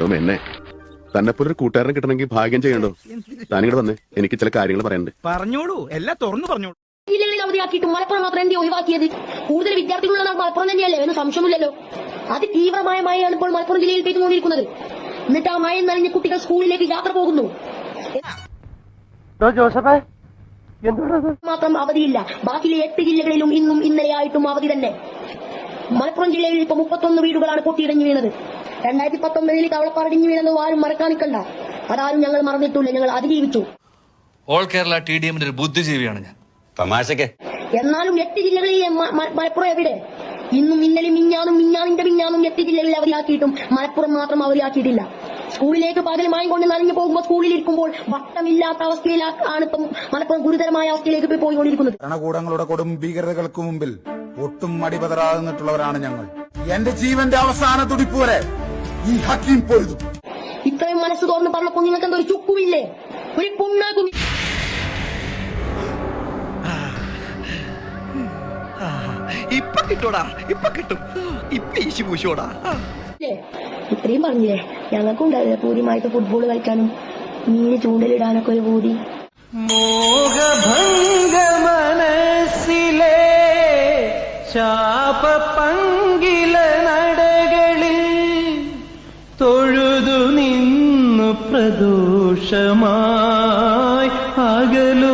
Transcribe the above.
അപ്പം എന്നെ. തന്നെ പോലൊരു ഒരു കൂട്ടുകാരനെ കിട്ടണമെങ്കിൽ ഭാഗ്യം ചെയ്യണ്ടോ? താനിങ്ങോട് വന്നേ. എനിക്ക് ചില കാര്യങ്ങൾ പറയാനുണ്ട്. പറഞ്ഞോളൂ. എല്ലാം തുറന്നു പറഞ്ഞോളൂ. ജില്ലകളിൽ അവധിയാക്കിയിട്ടും മലപ്പുറം മാത്രം എന്തി ഒഴിവാക്കിയത്? കൂടുതൽ വിദ്യാർത്ഥികളുള്ള മലപ്പുറം തന്നെയല്ലേ? എന്ന് സംശയമില്ലല്ലോ. അത് തീവ്രമായ മഴയാണ് ഇപ്പോൾ മലപ്പുറം ജില്ലയിൽ പെയ്തുകൊണ്ടിരിക്കുന്നത്. എന്നിട്ട് ആ മഴ നനഞ്ഞ കുട്ടികൾ സ്കൂളിലേക്ക് യാത്ര പോകുന്നു. ജോസഫേ. മാത്രം അവധിയില്ല. ബാക്കിലെ എട്ട് ജില്ലകളിലും ഇന്നും ഇന്നലെയായിട്ടും അവധി തന്നെ. മലപ്പുറം ജില്ലയിൽ ഇപ്പൊ മുപ്പത്തൊന്ന് വീടുകളാണ് പൊട്ടിയിടഞ്ഞു വീണത്. രണ്ടായിരത്തി പത്തൊമ്പതിൽ കവളപ്പാറടിഞ്ഞു വീണെന്ന് ആരും മറക്കാൻ നിൽക്കണ്ട അതാരും ഞങ്ങൾ മറന്നിട്ടില്ല ഞങ്ങൾ അതിജീവിച്ചു. ഓൾ കേരള ടി ഡി എമ്മിന്റെ ഒരു ബുദ്ധിജീവിയാണ് ഞാൻ. തമാശക്ക്. എന്നാലും എട്ട് ജില്ലകളിൽ മലപ്പുറം എവിടെ? ഇന്നും ഇന്നലെ മിഞ്ഞാനും മിഞ്ഞാനിന്റെ മിഞ്ഞാനും എട്ട് ജില്ലകളിൽ അവധിയാക്കിയിട്ടും മലപ്പുറം മാത്രം അവധിയാക്കിയിട്ടില്ല സ്കൂളിലേക്ക് പകൽ മയം കൊണ്ട് നനഞ്ഞു പോകുമ്പോൾ സ്കൂളിൽ ഇരിക്കുമ്പോൾ വട്ടമില്ലാത്ത അവസ്ഥയിലാണ് ഇപ്പം മലപ്പുറം ഗുരുതരമായ അവസ്ഥയിലേക്ക് പോയി പോയിക്കൊണ്ടിരിക്കുന്നത്. ഭരണകൂടങ്ങളുടെ കൊടും ഭീകരതകൾക്ക് മുമ്പിൽ ഒട്ടും മടിപതറാതെ നിന്നിട്ടുള്ളവരാണ് ഞങ്ങൾ. എന്റെ ജീവന്റെ അവസാന തുടിപ്പ് വരെ ഈ ഹക്കീം പൊരുതും ഇത്രയും മനസ്സ് തുറന്ന് പറഞ്ഞപ്പോൾ നിങ്ങൾക്ക് എന്തോ ഒരു ചുക്കുമില്ലേ ഒരു പുണ്ണാക്കും ഇപ്പൊ കിട്ടോടാ ഇപ്പൊ കിട്ടും. ഇപ്പൊ ഈശി പൂശോടാ? ഇത്രയും പറഞ്ഞില്ലേ? ഞങ്ങൾക്കും ഉണ്ടാവില്ല പൂരിമായിട്ട് ഫുട്ബോൾ കളിക്കാനും? മീന് ചൂണ്ടലിടാനൊക്കെ ഒരു പൂതി. മോഹഭംഗ മനസ്സിലെ ശാപ प्रदोषमाय आगलु